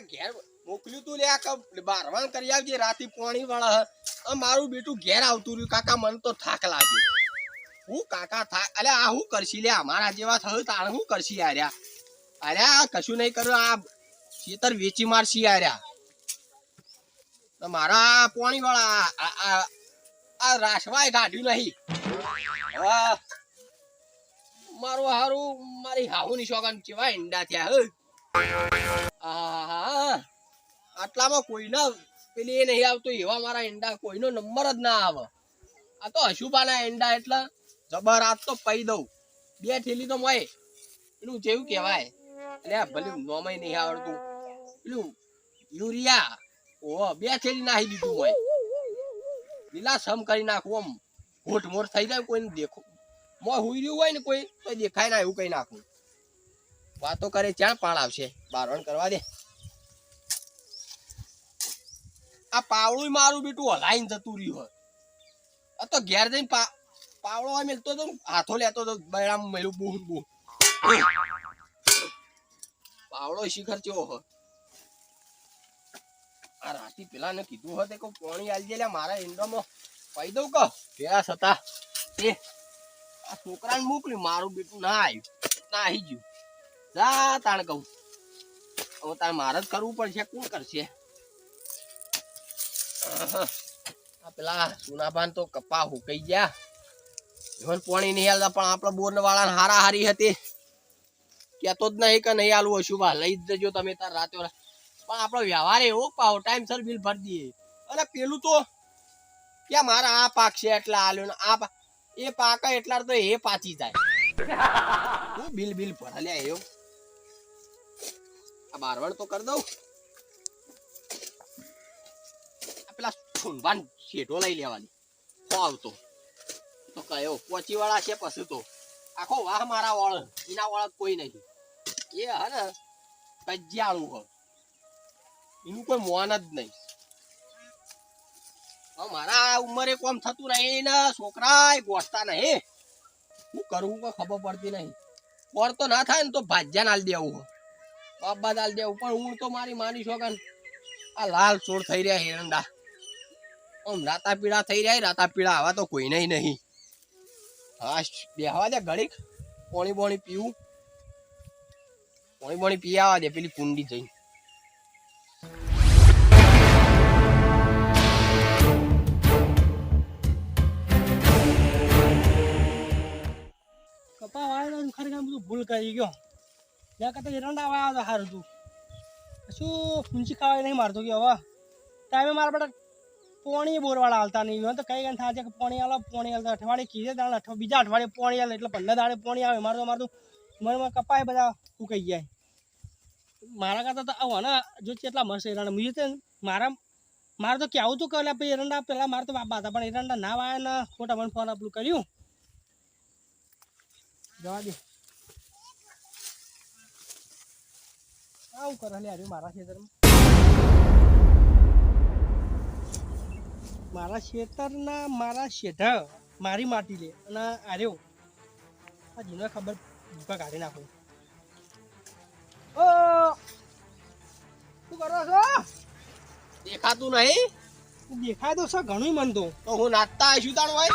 મારાના ઘેર મોકલ્યું તું લે આ કરી આવજે, રાતી પોણી વાળા આ મારું બેટું ઘેર આવતું રહ્યું. કાકા, મને તો થાક લાગ્યો. હું કાકા થાક અલે આ હું કરશી લે અમારા જેવા થયું તાણ હું કરશી આર્યા અરે આ કશું નહીં કર્યું. આ ખેતર વેચી મારશી આર્યા મારા પોણી વાળા આ- રાસવાય કાઢ્યું નહીં. મારું હારું, મારી હાહુની શોગન કેવા ઈંડા થયા, હે. આટલામાં કોઈના પેલી એ નહીં આવતું, એવા મારા ઈંડા, કોઈનો નંબર જ ના આવે. આ તો હશુભાના ઈંડા એટલે જબર તો પઈ દઉં. બે થેલી તો મોય પેલું જેવું કહેવાય. એટલે ભલે નોમય નહીં આવડતું. પેલું યુરિયા. ઓ બે થેલી નાખી દીધું હોય. લીલા સમ કરી નાખું આમ. ઘોટ મોટ થઈ જાય કોઈને દેખો. મોય હુઈ રહ્યું હોય ને કોઈ, તો દેખાય ના એવું કઈ નાખું. વાતો કરે ક્યાં પાળ આવશે. બારણ કરવા દે. આ પાવળું મારું બેટું હલાઈને જતું રહ્યું હોય. આ તો ઘેર જઈને પાવળો હોય મેલતો તો, હાથો લેતો તો, બૈરામ મેલું બહુ બહુ પાવળો શિખર ચેવો હોય. આ રાતી પેલા ને કીધું હતું કે પાણી આલી લે, મારા ઈંડામાં પાઈ દઉં કહો. પેલા સતા. એ આ છોકરાને મોકલ્યું, મારું બેટું ના આવ્યું, ના આવી ગયું. જા તાણ કહું. હવે તારે મારે જ કરવું પડશે કોણ કરશે? આ પેલા સુનાભાન તો કપા હુકાઈ ગયા. પાણી નહીં હાલતા પણ આપણા બોર વાળા હારા હારી હતી. કેતો જ નહીં કે નહીં આલું હશું બા લઈ જજો તમે તાર રાતે પણ આપણો વ્યવહાર એવો પાવો ટાઈમસર બિલ ભરી દઈએ. અને પેલું તો કે મારા આ પાક છે એટલે આલ્યો ને આ એ પાક એટલા તો એ પાચી જાય. હું બિલ બિલ ભરાલ્યા એવું? બારવણ તો કરી દઉં. પેલા ઠુંભાન શેઠો લઈ લેવાની. હો આવતો. તો કયો પોચી વાળા છે પછી તો. આખો વાહ મારા વાળ. એના વાળ કોઈ નહીં. એ હે ને, કજિયાળું હ એનું કોઈ મોન જ નહીં. મારા ઉંમરે કોમ થતું નહીં ને છોકરા ગોઠતા નહીં શું કરવું કોઈ ખબર પડતી નહીં. કોર તો ના થાય ને તો ભાજ્યા નાલ દેવું હો બાબા દાલ દેવું, પણ હું તો મારી માની છોકન આ લાલ ચોર થઈ રહ્યા હેરંડા આમ રાતા પીળા થઈ રહ્યા રાતા પીળા આવા તો કોઈને નહીં. હા બેહવા દે ઘડીક, પોણી બોણી પીવું. પોણી બોણી પી આવવા દે, પેલી કુંડી જઈ કપા વાળા ખરેખર બધું ભૂલ કરી ગયો. ત્યાં કરતાં એરંડા તો સારું તું. શું ઊંચી ખાવા નહીં મારતો કે હવે? ટાઈમે મારા બેટા પોણી બોરવાળા હાલતા નહીં. હોય તો કઈ ગણ થાય કે પોણી આલો પોણી હાલતા અઠવાડિયે કીધે દાડે અઠવા બીજા અઠવાડિયે પોણી હાલે એટલે પંદર દાડે પોણી આવે. મારું મારું મનમાં કપાય બધા ઉકાઈ જાય. મારા કરતાં તો આવા ને, જો કેટલા મસ્ત એરંડા મુજે તો મારા મારે તો કેવું તું કે પછી એરંડા પહેલાં મારે તો બાબા હતા પણ એરંડા ના વાયા ને ખોટા મને ફોન આપલું કર્યું. જવા દે. આવું કરે લે મારા ખેતરમાં. મારા ખેતરના મારા શેઠા મારી માટી લે. અને આર્યો આ જીને ખબર ભૂકા કાઢી નાખો. ઓ! શું કરો છો? દેખાતું નહીં? દેખાય તો છે ઘણું મન તો. તો હું નાચતા આવીશું તાણ ભાઈ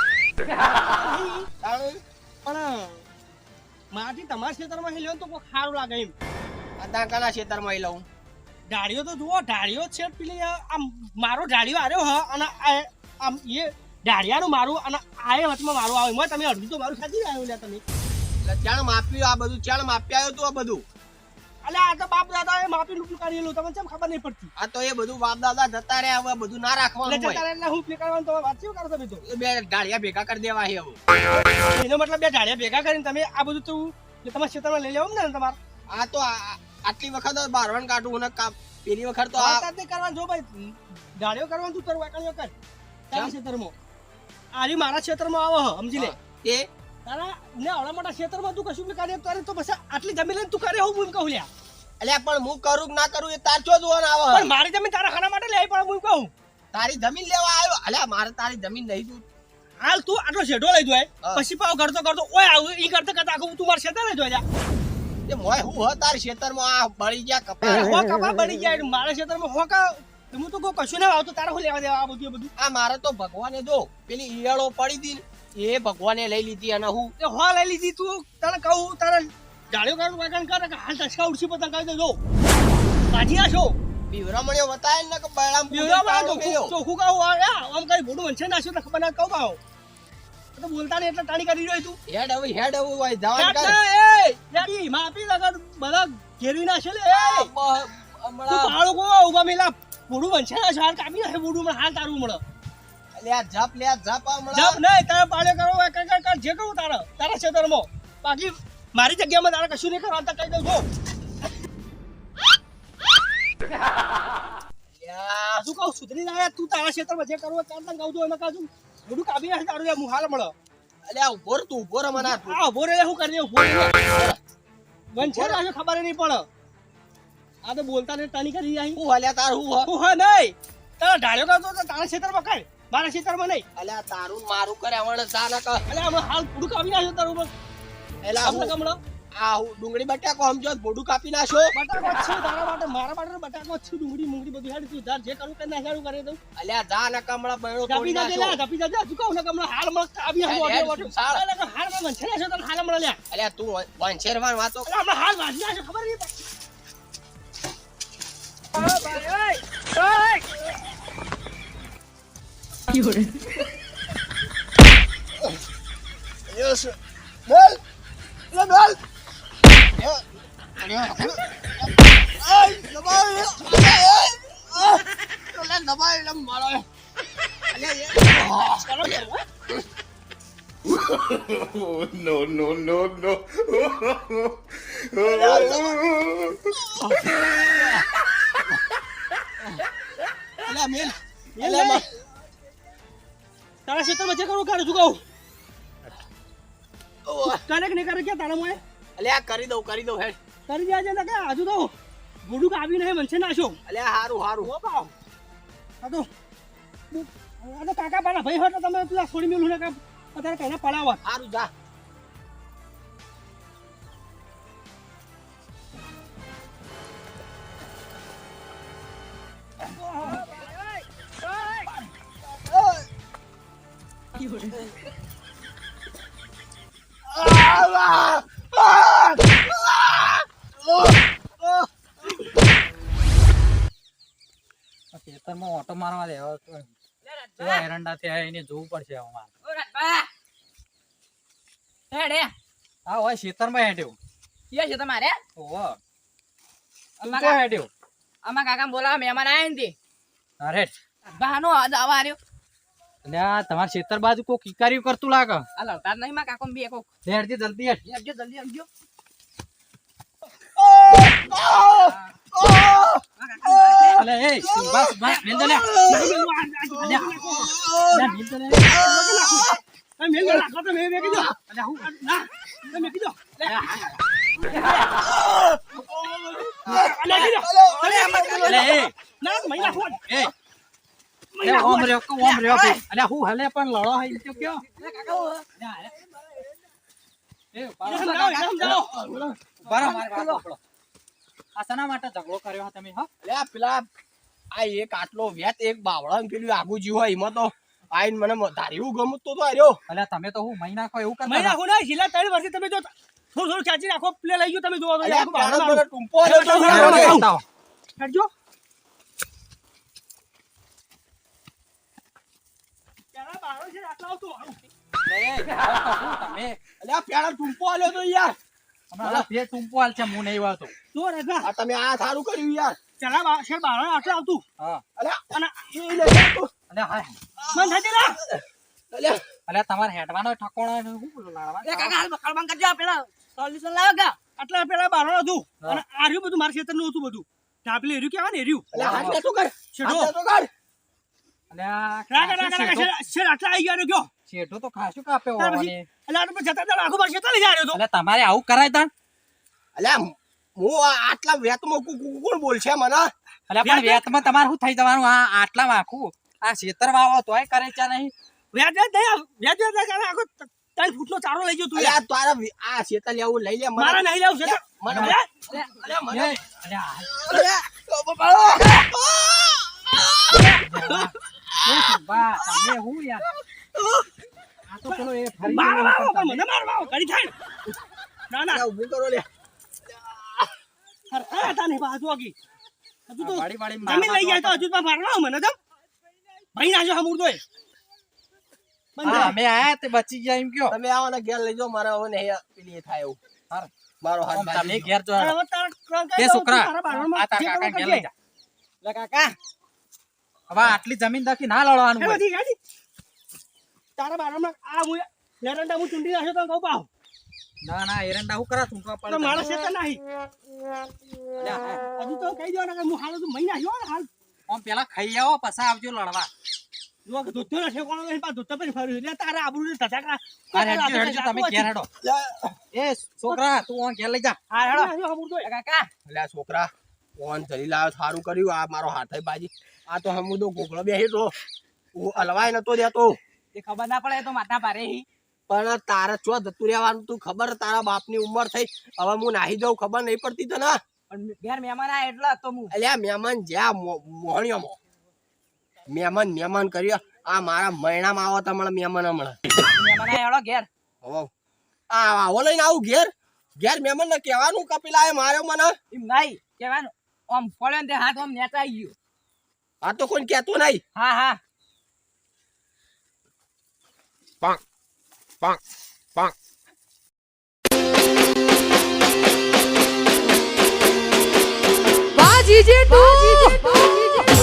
પણ માટી તમારા ખેતરમાં હેલ્યો તો કોઈ સારું લાગે એમ. આ તાંકાના ખેતરમાં લઉં ઢાળીઓ તો જુઓ ઢાળીઓ છે પેલી આમ મારો ઢાળીઓ આવ્યો હ અને આમ એ ઢાળિયાનું મારું અને આ એ વચમાં મારું આવે એમાં તમે અડધું તો મારું સાચી આવ્યું લે તમે. એટલે ચાણ માપ્યું આ બધું ચાણ માપી આવ્યો તું આ બધું. અલે આ તો બાપ દાદા એ માપી લૂટું કરેલું તમને કેમ ખબર નહીં પડતી? આ તો એ બધું બાપ દાદા જતા રહ્યા હવે બધું ના રાખવાનું હોય જતા રહ્યા હું પ્લે તમે વાત શું કરો તમે તો બે ઢાળિયા ભેગા કરી દેવા હે હવે. એનો મતલબ બે ઢાળિયા ભેગા કરીને તમે આ બધું તું તમારા ક્ષેત્રમાં લઈ લેવું ને તમારે? આ તો આટલી વખત બારવણ કાઢું ને કા- પેલી વખત તો આ તાતે કરવાનું જો ભાઈ ડાળ્યો કરવાનું તું તારું વાકણીઓ કર તારા ક્ષેત્રમાં. આરી મારા ક્ષેત્રમાં આવો હ, સમજી લે. એ? તારા ને આવડા મોટા ક્ષેત્રમાં તું કશું કાર્ય કરે તો બસ આટલી જમીન લઈને તું કરે હું એમ કહું લ્યા. એટલે પણ હું કરું કે ના કરું એ તાર ચો જોવાનું આવે પણ મારી જમીન તારા ખાના માટે લે પણ હું કહું. તારી જમીન લેવા આવ્યો? અલ્યા મારે તારી જમીન નહીં તું હાલ તું આટલો શેઢો લઈ જાય. પછી પાવ કરતો કરતો ઓય આવું ઈ કરતો કરતા આખું તું મારે ક્ષેત્ર લઈ જાય એ મોય હું હો તાર ખેતરમાં આ બળી ગયા કપા? હો કપા બળી ગયા મારા ખેતરમાં હો કા? હું તો કોઈ કશું ના આવતું તારે હું લેવા દેવા આ બધું બધું? આ મારે તો ભગવાને જો પેલી ઈયળો પડી હતી એ ભગવાને લઈ લીધી અને હું એ હો લઈ લીધી તું. તને કહું તારે જાળ્યો કાઢું વાગણ કરે કે હાલ ટચકા ઉડશી પતંગ કહી દેજો. પાછી આશો છો? બતાય ને કે બળામ બીવડામાં તો ચોખ્ખું કહું આ આમ કઈ ભૂડું વંશે નાખ્યું તો ખબર ના કહું કહું તો બોલતા નહીં એટલે ટાણી કરી રહ્યો તું. હેડ હવે હેડ હવે હોય જવાનું કર એ યારી માફી લગન બધા ઘેરી નાખે લે એ. હમણાં. કો ઊભા મેલા. મોઢું વંશે નાખ્યું હાલ કાપી નાખે મોઢું હમણાં હાલ તારું મળે અલ્યા જપ લ્યા જપ હમણા. જપ નહીં તારે પાળે કરો કર કર કર જે કહું તારા તારા ક્ષેત્રમાં બાકી મારી જગ્યામાં તારે કશું નહીં કરવાનું કહી દઉં છું શું કહું સુધરી જાય તું તારા ક્ષેત્રમાં જે કરવું તારે તને કહું છું એમાં કહું મોઢું કાબી હે તારું હું હાલ મળે. અલ્યા ઊભો રે તું ઊભો રે મને આ. આ ઊભો રહે હું કરી ઊભો મન છે નાખ્યો ખબર નહીં પડે. આ તો બોલતા ને તાની કરી જાય હું હાલ્યા તાર હું હું હા નહીં. તારા ઢાળ્યો કરતો તો તારા ક્ષેત્રમાં કઈ મારા ક્ષેત્રમાં નહીં. અલ્યા તારું મારું કરે વણ જા ન અલ્યા હમણાં હાલ પૂરું કાપી નાખ્યો તારું એલા હું- કમળો. આ હું ડુંગળી બટાકો સમજો બોડું કાપી નાખો બટાકો જ છે તારા માટે મારા માટે બટાકો જ છે ડુંગળી મુંગળી બધું હેડ તું ધાર જે કરું કે નાખ્યાનું કરે દઉં અલ્યા જા ને કમળા બૈણો કાપી ના દેલા કાપી નાખે તું કહું ને કમળા હાલ મળ કાપી નાખું હેડ, વાટે હેડ, સાળ. હાલ હમણાં વંશે નાખ્યો તને હાલ મળ લ્યા. અલ્યા તું વંશેરવાન વાતો હમણાં હાલ વાંચી નાખ્યો ખબર નહીં. આ ભાઈ, ઓય, ઓય. યસ બેલ લે બેલ અલ્યા આય દબાઈ અલ્યા દબાઈ લે મારો અલ્યા ચાલો ઘેર, હો. Oh, no, no, no, no. અલ્યા મેલ મેલ તારા ક્ષેત્રમાં જે કરું કાઢું છું કહું કરે કે નહીં કરે કે તારા મોએ અલ્યા કરી દઉં કરી દઉં હેડ કરી દેજે ને કે હજુ તો બુડુક આવી નહીં મનસે નાશો અલ્યા હારું હારું. હો બાવ આ તો આ તો કાકા પાડા ભાઈ હોય તો તમે પેલા છોડી મેલું ને કે અત્યારે કઈને પડાવત હારું જા. ખેતરમાં ઓટો મારવા દે. કેવા એરંડા થયા એને જોવું પડશે હવે મારે. હા હોય ખેતરમાં હેડ્યો. ઓહો. તું તો હેડ્યો? બોલાવા મહેમાન આયા ને અરે બહાનો આવા રહ્યો એટલે આ તમારા ખેતર બાજુ કોક કિકારીઓ કરતું લાગે? આ લડતા નહીં માં કાકો બે કોક. જલ્દી હેડ. આવજો જલ્દી આવજો ઓમ રહ્યો ઓમ રહ્યો અલે હું. આ શેના માટે ઝઘડો કર્યો તમે હા. અલ્યા પેલા આ એક આટલો વેત એક બાવળા ને પેલું આગુ જીવ હોય એમાં તો આઈન મને ધાર્યું ગમતું તો આર્યો અલે તમે તો હું મહિના નાખો એવું કરતા મહિના નાખો ના છેલ્લા ત્રણ વર્ષથી તમે જો થોડું થોડું ખેંચી નાખો પ્લે લઈ ગયો તમે જોવા તો ટૂંપો તો તમે અલ્યા પેલા ટૂંપો આલ્યો તો યાર. આ બે ટૂંપો હાલ છે હું નહીં વાતો. જો. રાજા તમે આ સારું કર્યું યાર. પેલા બા- છે બારો આટલા આવતું. હા. અલ્યા અને એ લે અલે હાય મન થતી ના અલ્યા અલે. તમારે હેડવાનો ઠકોણો ને શું બોલો લાડવા? એ કાકા હાલ બકલ કરજો પેલા સોલ્યુશન લાવો કા. આટલા પેલા બારો હતું. અને આ રહ્યું બધું મારા ખેતરનું હતું બધું. ઢાપલી એર્યું કહેવાય ને એર્યું અલ્યા હાથ લેતો કર શેઠો. હાથ કર અલે રાગા રાગા રાગા આટલા આવી ગયા ગયો. શેઠો તો ખાસું કાપે ત્યાર પછી હોવાની. એટલે આટલું જતા જતા આખું ખેતર લઈ જાય તો અલે તમારે આવું કરાય તા અલ્યા હું આ આટલા વેતમાં કુ- કુ- કોણ બોલશે મને અલે પણ વેતમાં તમારે શું થઈ જવાનું આ આટલા આખું આ શેતર વાવો તોય કરે છે નહીં વ્યાજ જ નહીં વ્યાજ કરે આખો ત્રણ ફૂટનો ચારો લઈ જો તું યાર તારા આ શેતર લેવું લઈ લે મને- મારા નહીં લેવું શેતર મને- અલ્યા, અલ્યા, મને- આ અલ્યા, એ સુભા, તમે હું યાર તો પેલો એ ફરી મારો મારો, પણ મને મારો મારો, ઘડી થાય ના. ના ઊભું કરો લે. અરે, હતા નહીં બાજુ આગી હજુ તો વાડી વાડી જમીન લઈ જાય તો હજુ તો મારવા મને તો ભાઈ નાખ્યો હમુર તો હા, અમે આયા તે બચી ગયા એમ કયો. તમે આવો ને ઘેર લઈ જાઓ મારે હવે નહીં પેલી થાય એવું. હારું. મારો હાથ તમે ઘેર જો. હવે તારા તે છોકરા. તું આ તાર કાકા ઘેર લઈ જા. લે કાકા. હવે આટલી જમીન દખી ના લડવાનું. તારા બારામાં આ હું લેરંડા હું ચૂંટી નાખ્યો તો કહું પાવ ના ના એરંડા હું કરા તું તો મારા તો નહીં. હજુ તો કહી દેવાના કે હું હાલ તો મહિના આવ્યો ને હાલ. આમ પેલા ખાઈ આવો પછી આવજો લડવા. જો ધોતો ના ઠેકાણો નહીં પાછો ધોતો પણ ફર્યું એટલે તારા આબરૂ ને ધજાકા અરે હેડજો હેડજો તમે ઘેર હેડો. એ છોકરા તું આ ઘેર લઈ જા. હા હેડો. તો કાકા. અલ્યા છોકરા ફોન ચલી લાવ્યો સારું કર્યું. આ મારો હાથે બાજી. આ તો હમુદો ગોગળો બેહી તો હું હલવાય નતો દેતો. એ ખબર ના પડે તો માથા પારે પણ તારે ચો જતું રહેવાનું તું ખબર? તારા બાપની ઉંમર થઈ. હવે હું નાહી જાઉં ખબર નહીં પડતી તને? પણ ઘેર મહેમાન આયા એટલા તો હું. અલ્યા મહેમાન જ્યાં મોહણીઓમાં મહેમાન મહેમાન કર્યો. આ મારા મહિનામાં આવો તમને મહેમાન હમણાં. મહેમાન હેડો ઘેર. હવે. આ આવો લઈને આવું ઘેર. ઘેર મહેમાન ને કહેવાનું કપિલા એ માર્યો મને. એમ નહીં કહેવાનું. આમ પડ્યો ને હાથ આમ નેચાઈ ગયો. આ તો કોઈ કહેતો નહીં. હા હા. 棒棒棒。拔几斤拔几斤拔几斤